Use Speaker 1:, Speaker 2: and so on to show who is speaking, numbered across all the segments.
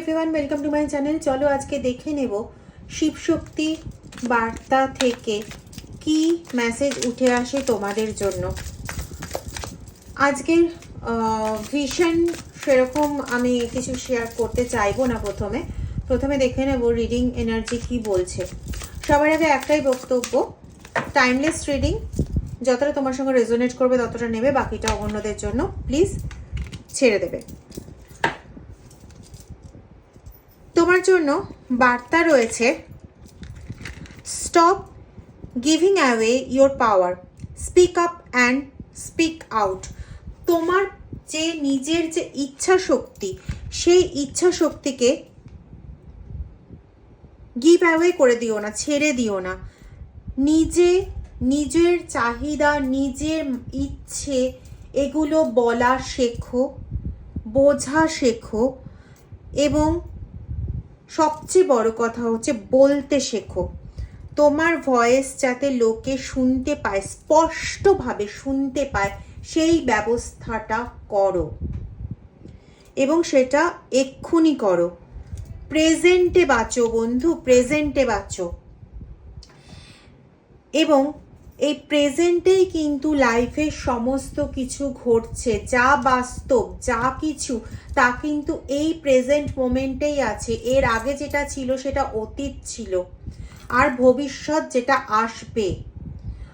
Speaker 1: Everyone welcome to my channel চলো আজকে দেখে নেব শিবশক্তি বার্তা থেকে কি মেসেজ উঠে আসে তোমাদের জন্য। আজকের ভিশন সেরকম আমি কিছু শেয়ার করতে চাইব না প্রথমে। প্রথমে দেখে নেব রিডিং এনার্জি কি বলছে। সবার আগে একটাই বক্তব্য টাইমলেস রিডিং যতটা তোমার সঙ্গে রেজোনেট করবে ততটা নেবে বাকিটা অন্যদের জন্য। প্লিজ ছেড়ে দেবে। তোমার জন্য বার্তা রয়েছে। Stop giving away your power speak up and speak out তোমার যে নিজের যে ইচ্ছা শক্তি, সেই ইচ্ছা শক্তিকে গিভ অ্যাওয়ে করে দিও না, ছেড়ে দিও না। নিজে নিজের চাহিদা, নিজের ইচ্ছে, এগুলো বলা শেখো, বোঝা শেখো এবং সবচেয়ে বড় কথা হচ্ছে বলতে শেখো। তোমার ভয়েস যাতে লোকে শুনতে পায়, স্পষ্টভাবে শুনতে পায়, সেই ব্যবস্থাটা করো। এবং সেটা এক্ষুনি করো। প্রেজেন্টে বাঁচো বন্ধু প্রেজেন্টে বাঁচো। এবং এই প্রেজেন্টেই কিন্তু লাইফের সমস্ত কিছু ঘটছে, যা বাস্তব, যা কিছু, তা কিন্তু এই প্রেজেন্ট মোমেন্টেই আছে। এর আগে যেটা ছিল সেটা অতীত ছিল, আর ভবিষ্যৎ যেটা আসবে।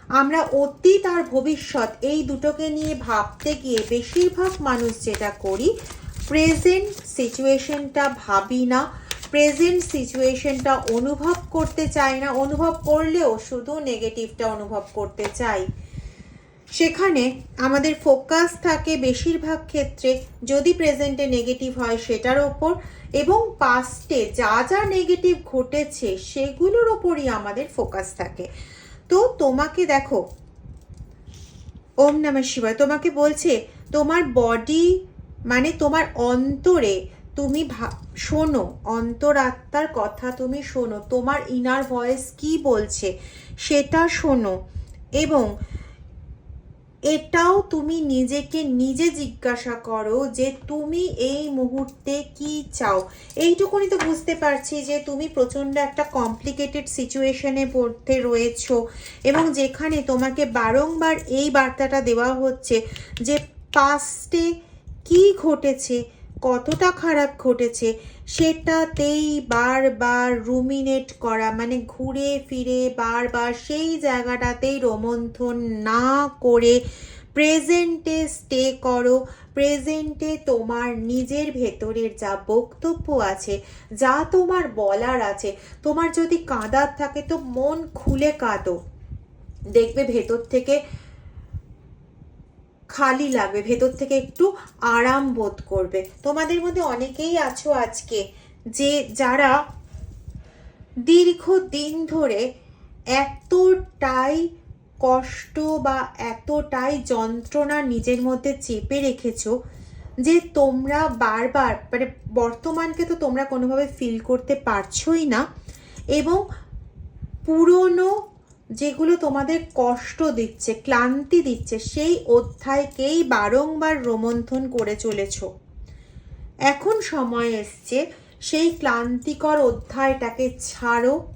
Speaker 1: আমরা অতীত আর ভবিষ্যৎ এই দুটোকে নিয়ে ভাবতে গিয়ে বেশিরভাগ মানুষ যেটা করি, প্রেজেন্ট সিচুয়েশনটা ভাবি না প্রেজেন্ট সিচুয়েশনটা অনুভব করতে চাই না, অনুভব করলেও শুধু নেগেটিভটা অনুভব করতে চাই সেখানে আমাদের ফোকাস থাকে বেশিরভাগ ক্ষেত্রে যদি প্রেজেন্টে নেগেটিভ হয় সেটার ওপর এবং পাস্টে যা যা নেগেটিভ ঘটেছে সেগুলোর ওপরই আমাদের ফোকাস থাকে। তো তোমাকে দেখো, ওম নমঃ শিবায়, তোমাকে বলছে তোমার বডি মানে তোমার অন্তরে তুমি শোনো, অন্তরাত্মার কথা তুমি শোনো, তোমার ইনার ভয়েস কি বলছে সেটা শোনো এবং এটাও তুমি নিজেকে নিজে জিজ্ঞাসা করো যে তুমি এই মুহূর্তে কি চাও। এইটুকুনি তো বুঝতে পারছি যে তুমি প্রচণ্ড একটা কমপ্লিকেটেড সিচুয়েশনে পড়তে রয়েছো এবং যেখানে তোমাকে বারংবার এই বার্তাটা দেওয়া হচ্ছে যে পাস্টে কি ঘটেছে কতটা খারাপ ঘটেছে সেটাতেই বারবার রুমিনেট করা মানে ঘুরে ফিরে বারবার সেই জায়গাটাতেই রোমন্থন না করে প্রেজেন্টে স্টে করো, প্রেজেন্টে তোমার নিজের ভেতরের যা বক্তব্য আছে, যা তোমার বলার আছে, তোমার যদি কাঁদার থাকে তো মন খুলে কাঁদো। দেখবে ভেতর থেকে খালি লাগবে, ভেতর থেকে একটু আরাম বোধ করবে। তোমাদের মধ্যে অনেকেই আছো আজকে যে যারা দীর্ঘ দিন ধরে এতটাই কষ্ট বা এতটাই যন্ত্রণা নিজের মধ্যে চেপে রেখেছো যে তোমরা বারবার মানে বর্তমানকে তো তোমরা কোনোভাবে ফিল করতে পারছোই না এবং পুরনো যেগুলো তোমাদের কষ্ট দিচ্ছে, ক্লান্তি দিচ্ছে, সেই অধ্যায়কেই বারংবার রোমন্থন করে চলেছ। এখন সময় এসছে, সেই ক্লান্তিকর অধ্যায়টাকে ছাড়ো।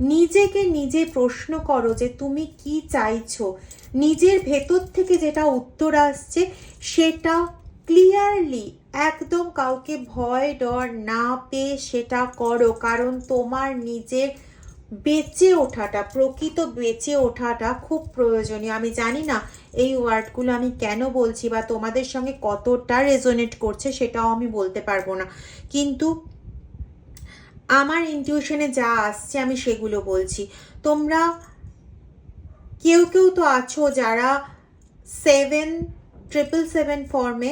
Speaker 1: নিজেকে নিজে প্রশ্ন করো যে তুমি কি চাইছো? নিজের ভেতর থেকে যেটা উত্তর আসছে, সেটা ক্লিয়ারলি একদম কাউকে ভয় ডর না পেয়ে সেটা করো, কারণ তোমার নিজের বেঁচে ওঠাটা, প্রকৃত বেঁচে ওঠাটা খুব প্রয়োজনীয়। আমি জানি না এই ওয়ার্ডগুলো আমি কেন বলছি বা তোমাদের সঙ্গে কতটা রেজোনেট করছে সেটাও আমি বলতে পারব না। কিন্তু আমার ইনটিউশনে যা আসছে আমি সেগুলো বলছি। তোমরা কেউ কেউ তো আছো যারা সেভেন ট্রিপল সেভেন ফর্মে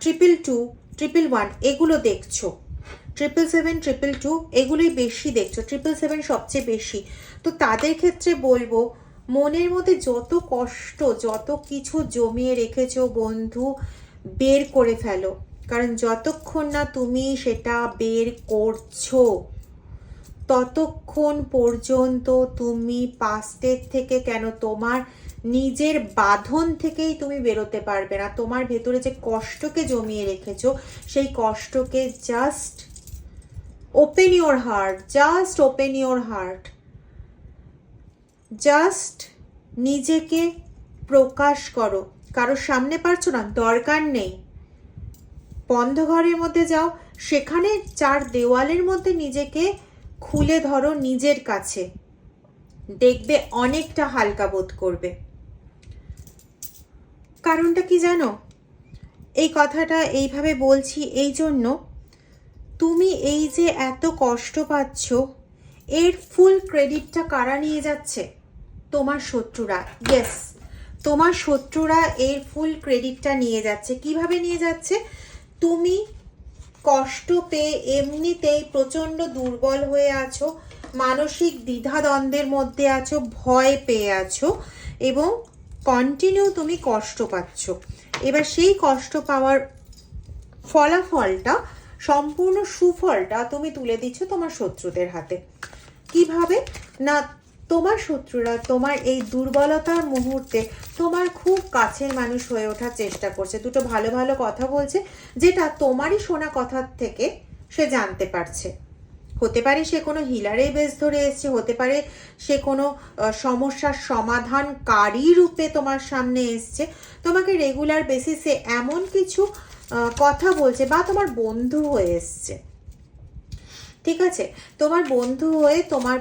Speaker 1: ট্রিপল টু ট্রিপল ওয়ান এগুলো দেখছ। ট্রিপল সেভেন ট্রিপল টু এগুলোই বেশি দেখছ ট্রিপল সেভেন সবচেয়ে বেশি। তো তাদের ক্ষেত্রে বলব, মনের মধ্যে যত কষ্ট, যত কিছু জমিয়ে রেখেছো বন্ধু, বের করে ফেলো। কারণ যতক্ষণ না তুমি সেটা বের করছ, ততক্ষণ পর্যন্ত তুমি পাস্টের থেকে কেন তোমার নিজের বাঁধন থেকেই তুমি বেরোতে পারবে না। তোমার ভেতরে যে কষ্টকে জমিয়ে রেখেছো, সেই কষ্টকে just open your heart just open your heart just নিজেকে প্রকাশ করো। কারোর সামনে পারছ না, দরকার নেই। বন্ধ ঘরের মধ্যে যাও। সেখানে চার দেওয়ালের মধ্যে নিজেকে খুলে ধরো নিজের কাছে। দেখবে অনেকটা হালকা বোধ করবে। কারণটা কি জানো? এই কথাটা এইভাবে বলছি এই জন্য তুমি এই যে এত কষ্ট পাচ্ছ, এর ফুল ক্রেডিটটা কারা নিয়ে যাচ্ছে? তোমার শত্রুরা ইয়েস তোমার শত্রুরা এর ফুল ক্রেডিটটা নিয়ে যাচ্ছে। কীভাবে নিয়ে যাচ্ছে? তুমি কষ্ট পেয়ে এমনিতেই প্রচণ্ড দুর্বল হয়ে আছো, মানসিক দ্বিধাদ্বন্দ্বের মধ্যে আছো, ভয় পেয়ে আছো এবং কন্টিনিউ তুমি কষ্ট পাচ্ছ। এবার সেই কষ্ট পাওয়ার ফলাফলটা সম্পূর্ণ সুফলটা তুমি তুলে দিচ্ছ তোমার শত্রুদের হাতে। কীভাবে? না, তোমার শত্রুরা তোমার এই দুর্বলতার মুহূর্তে তোমার খুব কাছের মানুষ হয়ে ওঠার চেষ্টা করছে। দুটো ভালো ভালো কথা বলছে, যেটা তোমারই শোনা কথার থেকে সে জানতে পারছে। হতে পারে সে কোনো হিলারের বেস ধরে এসছে, হতে পারে সে কোনো সমস্যার সমাধানকারী রূপে তোমার সামনে এসছে। তোমাকে রেগুলার বেসিসে এমন কিছু কথা বলছে বা তোমার বন্ধু হয়ে এসছে। ঠিক আছে? তোমার বন্ধু হয়ে তোমার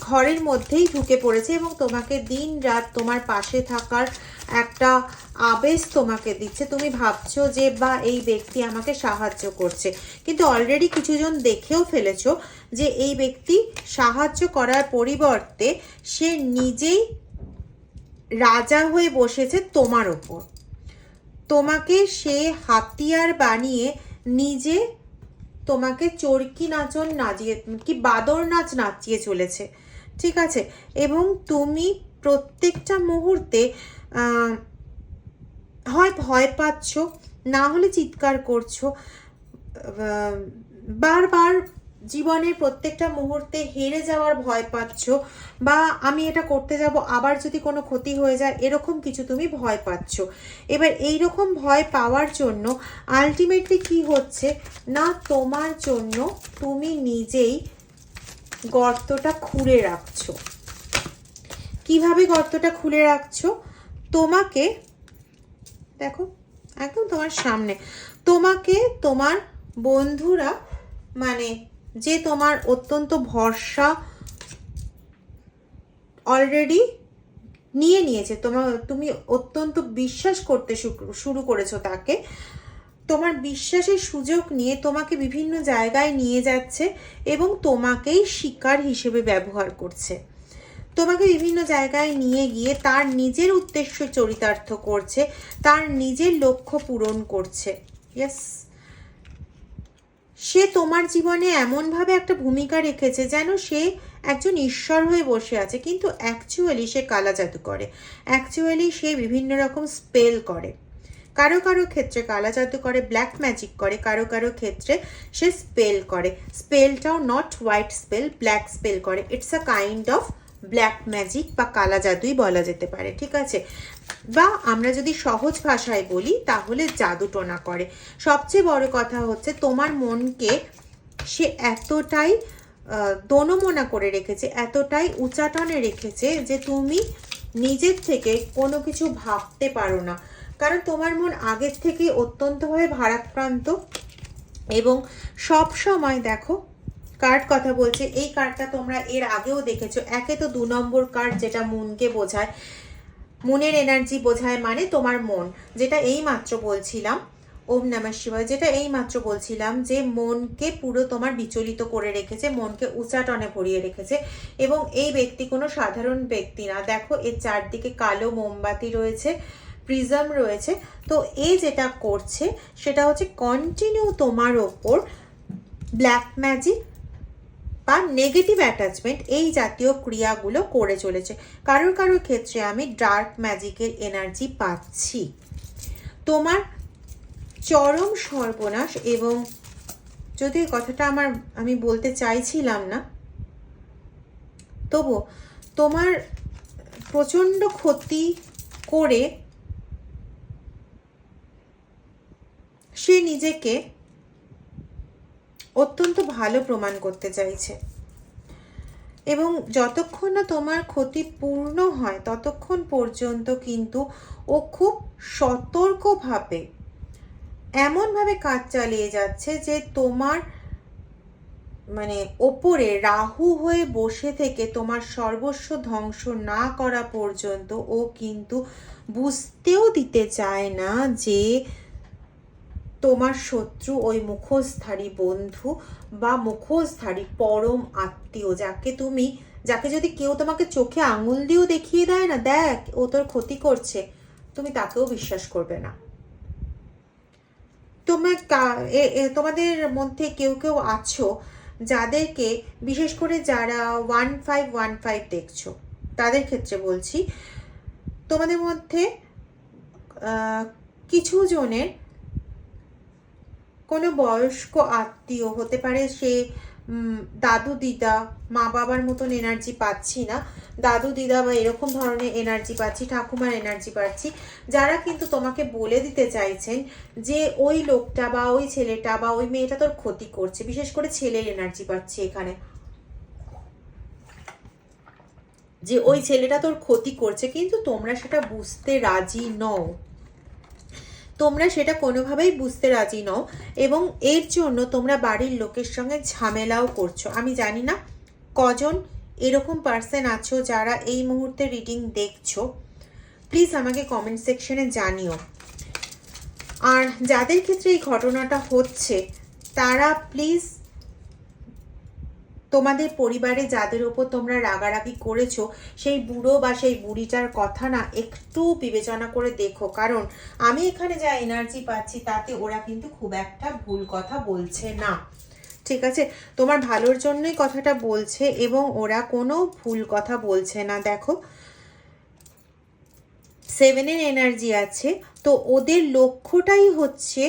Speaker 1: ঘরের মধ্যেই ঢুকে পড়েছে এবং তোমাকে দিন রাত তোমার পাশে থাকার একটা আবেশ তোমাকে দিচ্ছে। তুমি ভাবছ যে, বা, এই ব্যক্তি আমাকে সাহায্য করছে। কিন্তু অলরেডি কিছুজন দেখেও ফেলেছো যে, এই ব্যক্তি সাহায্য করার পরিবর্তে সে নিজেই রাজা হয়ে বসেছে তোমার ওপর। তোমাকে সে হাতিয়ার বানিয়ে নিজে তোমাকে চরকি নাচন নাচিয়ে, কি বাদর নাচ নাচিয়ে চলেছে। ঠিক আছে? এবং তুমি প্রত্যেকটা মুহূর্তে হয় ভয় পাচ্ছ, না হলে চিৎকার করছ বারবার জীবনের প্রত্যেকটা মুহূর্তে হেরে যাওয়ার ভয় পাচ্ছ বা আমি এটা করতে যাব, আবার যদি কোনো ক্ষতি হয়ে যায়, এরকম কিছু তুমি ভয় পাচ্ছ। এবার এই রকম ভয় পাওয়ার জন্য আলটিমেটলি কি হচ্ছে? না, তোমার জন্য তুমি নিজেই গর্তটা খুঁড়ে রাখছো। কীভাবে গর্তটা খুলে রাখছো? তোমাকে, দেখো, একদম তোমার সামনে, তোমাকে তোমার বন্ধুরা মানে যে তোমার অত্যন্ত ভরসা অলরেডি নিয়ে নিয়েছে। তোমার তুমি অত্যন্ত বিশ্বাস করতে শুরু- করেছ তাকে। তোমার বিশ্বাসের সুযোগ নিয়ে তোমাকে বিভিন্ন জায়গায় নিয়ে যাচ্ছে এবং তোমাকেই শিকার হিসেবে ব্যবহার করছে। তোমাকে বিভিন্ন জায়গায় নিয়ে গিয়ে তার নিজের উদ্দেশ্য চরিতার্থ করছে, তার নিজের লক্ষ্য পূরণ করছে। ইয়েস সে তোমার জীবনে এমনভাবে একটা ভূমিকা রেখেছে যেন সে একজন ঈশ্বর হয়ে বসে আছে। কিন্তু অ্যাকচুয়ালি সে কালা জাদু করে। অ্যাকচুয়ালি সে বিভিন্ন রকম স্পেল করে। কারও কারও ক্ষেত্রে কালা জাদু করে ব্ল্যাক ম্যাজিক করে, কারও কারও ক্ষেত্রে সে স্পেল করে। স্পেলটাও not white spell black spell করে। It's a kind of black magic বা কালা জাদুই বলা যেতে পারে, ঠিক আছে? বা আমরা যদি সহজ ভাষায় বলি, তাহলে জাদু টোনা করে। সবচেয়ে বড় কথা হচ্ছে, তোমার মনকে সে এতটাই দোনমোনা করে রেখেছে, এতটাই উচাটনে রেখেছে যে তুমি নিজের থেকে কোনো কিছু ভাবতে পারো না। কারণ তোমার মন আগের থেকে অত্যন্তভাবে ভারাক্রান্ত এবং সব সময় দেখো কার্ড কথা বলছে, এই কার্ডটা তোমরা এর আগেও দেখেছ। একে তো দু নম্বর কার্ড যেটা মনকে বোঝায়, মনের এনার্জি বোঝায় মানে তোমার মন, যেটা এই মাত্র বলছিলাম, ওম নমঃ শিবায়, যেটা এই মাত্র বলছিলাম যে মনকে পুরো তোমার বিচলিত করে রেখেছে, মনকে উচাটনে ভরিয়ে রেখেছে, এবং এই ব্যক্তি কোনো সাধারণ ব্যক্তি না। দেখো, এর চারদিকে কালো মোমবাতি রয়েছে প্রিজম রয়েছে, তো এ যেটা করছে, সেটা হচ্ছে কন্টিনিউ তোমার ওপর ব্ল্যাক ম্যাজিক বা নেগেটিভ অ্যাটাচমেন্ট এই জাতীয় ক্রিয়াগুলো করে চলেছে। কারোর কারোর ক্ষেত্রে আমি ডার্ক ম্যাজিকের এনার্জি পাচ্ছি। তোমার চরম সর্বনাশ এবং যদি কথাটা আমার, আমি বলতে চাইছিলাম না তবু তোমার প্রচণ্ড ক্ষতি করে সে নিজেকে অত্যন্ত ভালো প্রমাণ করতে চাইছে। এবং যতক্ষণ না তোমার ক্ষতি পূর্ণ হয়, ততক্ষণ পর্যন্ত কিন্তু ও খুব সতর্কভাবে এমনভাবে কাজ চালিয়ে যাচ্ছে যে তোমার মানে ওপরে রাহু হয়ে বসে থেকে তোমার সর্বস্ব ধ্বংস না করা পর্যন্ত ও কিন্তু বুঝতেও দিতে চায় না যে তোমার শত্রু ওই মুখোশধারী বন্ধু বা মুখোশধারী পরম আত্মীয়, যাকে তুমি, যাকে যদি কেউ তোমাকে চোখে আঙুল দিয়েও দেখিয়ে দেয় না, দেখ, ও তোর ক্ষতি করছে, তুমি তাকেও বিশ্বাস করবে না। তোমার তোমাদের মধ্যে কেউ কেউ আছো যাদেরকে, বিশেষ করে যারা ওয়ান ফাইভ ওয়ান ফাইভ দেখছ, তাদের ক্ষেত্রে বলছি, তোমাদের মধ্যে কিছু জনের কোনো বয়স্ক আত্মীয় হতে পারে, সে দাদু, দিদা মা বাবার মতন এনার্জি পাচ্ছি না। দাদু, দিদা বা এরকম ধরনের এনার্জি পাচ্ছি, ঠাকুমার এনার্জি পাচ্ছি, যারা কিন্তু তোমাকে বলে দিতে চাইছেন যে ওই লোকটা বা ওই ছেলেটা বা ওই মেয়েটা তোর ক্ষতি করছে, বিশেষ করে ছেলের এনার্জি পাচ্ছি এখানে। যে ওই ছেলেটা তোর ক্ষতি করছে, কিন্তু তোমরা সেটা বুঝতে রাজি নও। তোমরা সেটা কোনোভাবেই বুঝতে রাজি নও এবং এর জন্য তোমরা বাড়ির লোকের সঙ্গে ঝামেলাও করছ। আমি জানি না কজন এরকম পার্সন আছো যারা এই মুহূর্তে রিডিং দেখছ। প্লিজ আমাকে কমেন্ট সেকশনে জানিও। আর যাদের ক্ষেত্রে এই ঘটনাটা হচ্ছে, তারা প্লিজ তোমাদের পরিবারে যাদের ওপর তোমরা রাগারাগি করেছ, সেই বুড়ো বা সেই বুড়িটার কথা না একটু বিবেচনা করে দেখো। কারণ আমি এখানে যা এনার্জি পাচ্ছি, তাতে ওরা কিন্তু খুব একটা ভুল কথা বলছে না। ঠিক আছে? তোমার ভালোর জন্যই কথাটা বলছে এবং ওরা কোনো ভুল কথা বলছে না। দেখো সেভেনের এনার্জি আছে। তো ওদের লক্ষ্যটাই হচ্ছে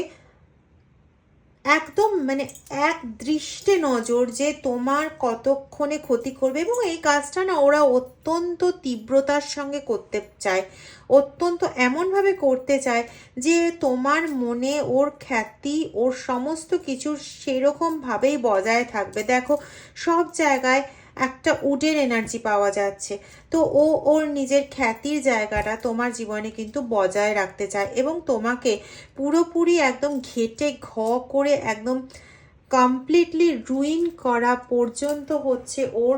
Speaker 1: একদম মানে এক দৃষ্টে নজর যে তোমার কতক্ষণে ক্ষতি করবে এবং এই কাজটা না ওরা অত্যন্ত তীব্রতার সঙ্গে করতে চায়, অত্যন্ত এমনভাবে করতে চায় যে তোমার মনে ওর খ্যাতি, ওর সমস্ত কিছু সেরকমভাবেই বজায় থাকবে। দেখো, সব জায়গায় একটা উডের এনার্জি পাওয়া যাচ্ছে। তো ও ওর নিজের খ্যাতির জায়গাটা তোমার জীবনে কিন্তু বজায় রাখতে চায় এবং তোমাকে পুরোপুরি একদম ঘেটে ঘ করে একদম কমপ্লিটলি রুইন করা পর্যন্ত হচ্ছে ওর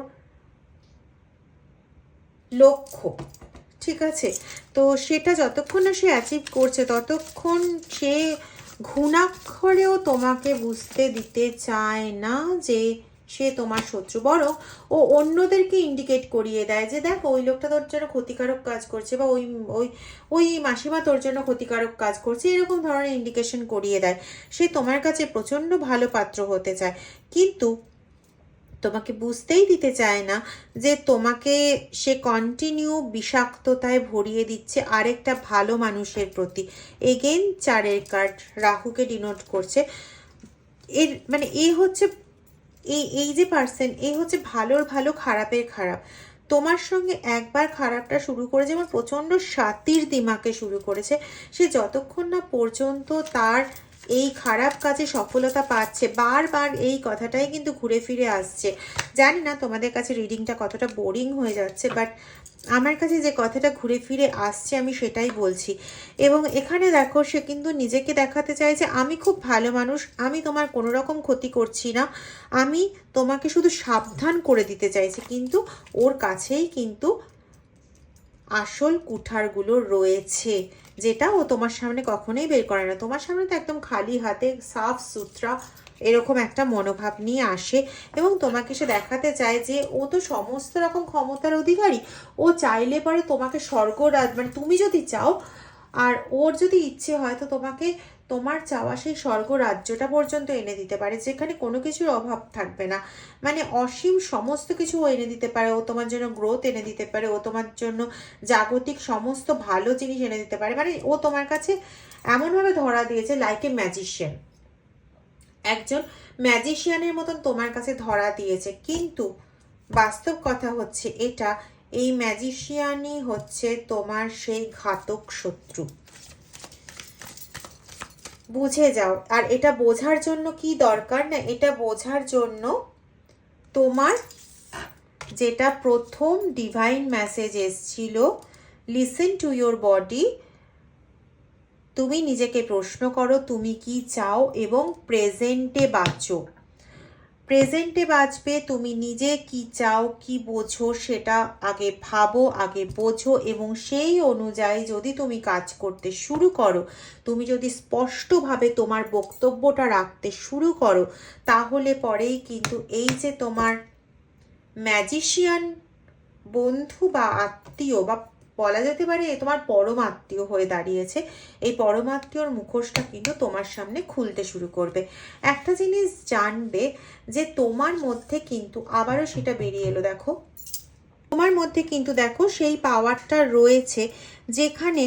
Speaker 1: লক্ষ্য। ঠিক আছে? তো সেটা যতক্ষণ না সে অ্যাচিভ করছে, ততক্ষণ সে ঘুণাক্ষরেও তোমাকে বুঝতে দিতে চায় না যে সে তোমার শত্রু। বরং ও অন্যদেরকে ইন্ডিকেট করিয়ে দেয় যে, দেখ, ওই লোকটা তোর জন্য ক্ষতিকারক কাজ করছে বা ওই ওই ওই মাসিমা তোর জন্য ক্ষতিকারক কাজ করছে। এরকম ধরনের ইন্ডিকেশন করিয়ে দেয়। সে তোমার কাছে প্রচণ্ড ভালো পাত্র হতে চায়। কিন্তু তোমাকে বুঝতেই দিতে চায় না যে, তোমাকে সে কন্টিনিউ বিষাক্ততায় ভরিয়ে দিচ্ছে আরেকটা ভালো মানুষের প্রতি। এগেন চারের কার্ড রাহুকে ডিনোট করছে। এর মানে এ হচ্ছে এই এই যে পার্সেন এই হচ্ছে ভালোর ভালো, খারাপের খারাপ। তোমার সঙ্গে একবার খারাপটা শুরু করে যেমন প্রচণ্ড সাতির দিমাকে শুরু করেছে, সে যতক্ষণ না পর্যন্ত তার এই খারাপ কাজে সফলতা পাচ্ছে, বারবার এই কথাটাই কিন্তু ঘুরে ফিরে আসছে। জানি না তোমাদের কাছে রিডিংটা কতটা বোরিং হয়ে যাচ্ছে বাট আমার কাছে যে কথাটা ঘুরে ফিরে আসছে, আমি সেটাই বলছি। এবং এখানে দেখো, সে কিন্তু নিজেকে দেখাতে চায় যে, আমি খুব ভালো মানুষ, আমি তোমার কোনো রকম ক্ষতি করছি না। আমি তোমাকে শুধু সাবধান করে দিতে চাইছি। কিন্তু ওর কাছেই কিন্তু আসল কুঠারগুলো রয়েছে, যেটা ও তোমার সামনে কখনোই বের করে না। তোমার সামনে তো একদম খালি হাতে সাফ সুতরা এরকম একটা মনোভাব নিয়ে আসে এবং তোমাকে সে দেখাতে চায় যে ও তো সমস্ত রকম ক্ষমতার অধিকারী। ও চাইলে পরে তোমাকে স্বর্গ রাজ মানে তুমি যদি চাও, আর ওর যদি ইচ্ছে হয় তো তোমাকে তোমার চাওয়া সেই স্বর্গ রাজ্যটা পর্যন্ত এনে দিতে পারে, যেখানে কোনো কিছুর অভাব থাকবে না। মানে অসীম সমস্ত কিছু ও এনে দিতে পারে, ও তোমার জন্য গ্রোথ এনে দিতে পারে, ও তোমার জন্য জাগতিক সমস্ত ভালো জিনিস এনে দিতে পারে। মানে ও তোমার কাছে এমনভাবে ধরা দিয়েছে লাইক এ ম্যাজিশিয়ান একজন ম্যাজিশিয়ানের মতন তোমার কাছে ধরা দিয়েছে। কিন্তু বাস্তব কথা হচ্ছে এটা, এই ম্যাজিশিয়ানই হচ্ছে তোমার সেই ঘাতক শত্রু। বুঝে যাও, আর এটা বোঝার জন্য কি দরকার না, এটা বোঝার জন্য তোমার যেটা প্রথম ডিভাইন মেসেজ এসছিল লিসেন টু ইয়োর বডি তুমি নিজেকে প্রশ্ন করো, তুমি কি চাও এবং প্রেজেন্টে বাঁচো প্রেজেন্টে বাঁচবে তুমি নিজে কি চাও, কি বোঝো সেটা আগে ভাবো, আগে বোঝো এবং সেই অনুযায়ী যদি তুমি কাজ করতে শুরু করো, তুমি যদি স্পষ্টভাবে তোমার বক্তব্যটা রাখতে শুরু করো, তাহলে পরেই কিন্তু এই যে তোমার ম্যাজিশিয়ান বন্ধু বা আত্মীয় বা বলা যেতে পারে এ তোমার পরম আত্মীয় হয়ে দাঁড়িয়েছে। এই পরম আত্মীয়র মুখোশটা কিন্তু তোমার সামনে খুলতে শুরু করবে। একটা জিনিস জানবে যে তোমার মধ্যে কিন্তু আবারও সেটা বেরিয়ে এলো, দেখো। তোমার মধ্যে কিন্তু দেখো সেই পাওয়ারটা রয়েছে যেখানে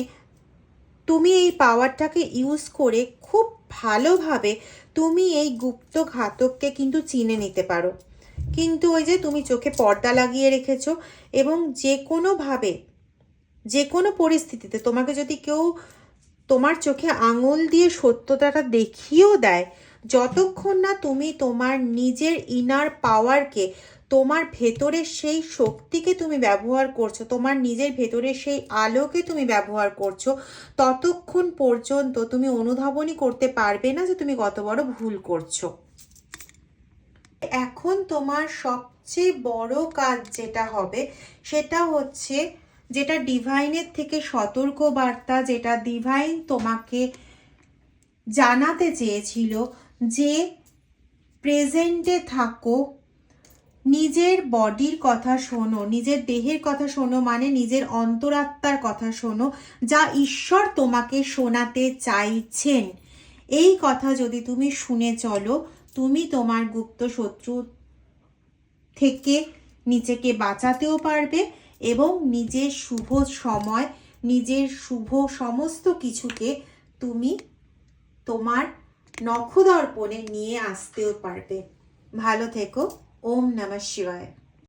Speaker 1: তুমি এই পাওয়ারটাকে ইউজ করে খুব ভালোভাবে তুমি এই গুপ্ত ঘাতককে কিন্তু চিনে নিতে পারো। কিন্তু ওই যে তুমি চোখে পর্দা লাগিয়ে রেখেছো এবং যে কোনোভাবে যে কোনো পরিস্থিতিতে তোমাকে যদি কেউ তোমার চোখে আঙুল দিয়ে সত্যতাটা দেখিয়েও দেয়, যতক্ষণ না তুমি তোমার নিজের ইনার পাওয়ারকে তোমার ভেতরের সেই শক্তিকে তুমি ব্যবহার করছ, তোমার নিজের ভেতরের সেই আলোকে তুমি ব্যবহার করছ, ততক্ষণ পর্যন্ত তুমি অনুধাবনই করতে পারবে না যে তুমি কত বড় ভুল করছ। এখন তোমার সবচেয়ে বড় কাজ যেটা হবে, সেটা হচ্ছে যেটা ডিভাইনের থেকে সতর্ক বার্তা, যেটা ডিভাইন তোমাকে জানাতে চেয়েছিল যে প্রেজেন্টে থাকো, নিজের বডির কথা শোনো, নিজের দেহের কথা শোনো মানে নিজের অন্তরাত্মার কথা শোনো, যা ঈশ্বর তোমাকে শোনাতে চাইছেন। এই কথা যদি তুমি শুনে চলো, তুমি তোমার গুপ্ত শত্রু থেকে নিজেকে বাঁচাতেও পারবে এবং নিজের শুভ সময়, নিজের শুভ সমস্ত কিছুকে তুমি তোমার নখদর্পণে নিয়ে আসতেও পারবে। ভালো থেকো। ওম নমঃ শিবায়।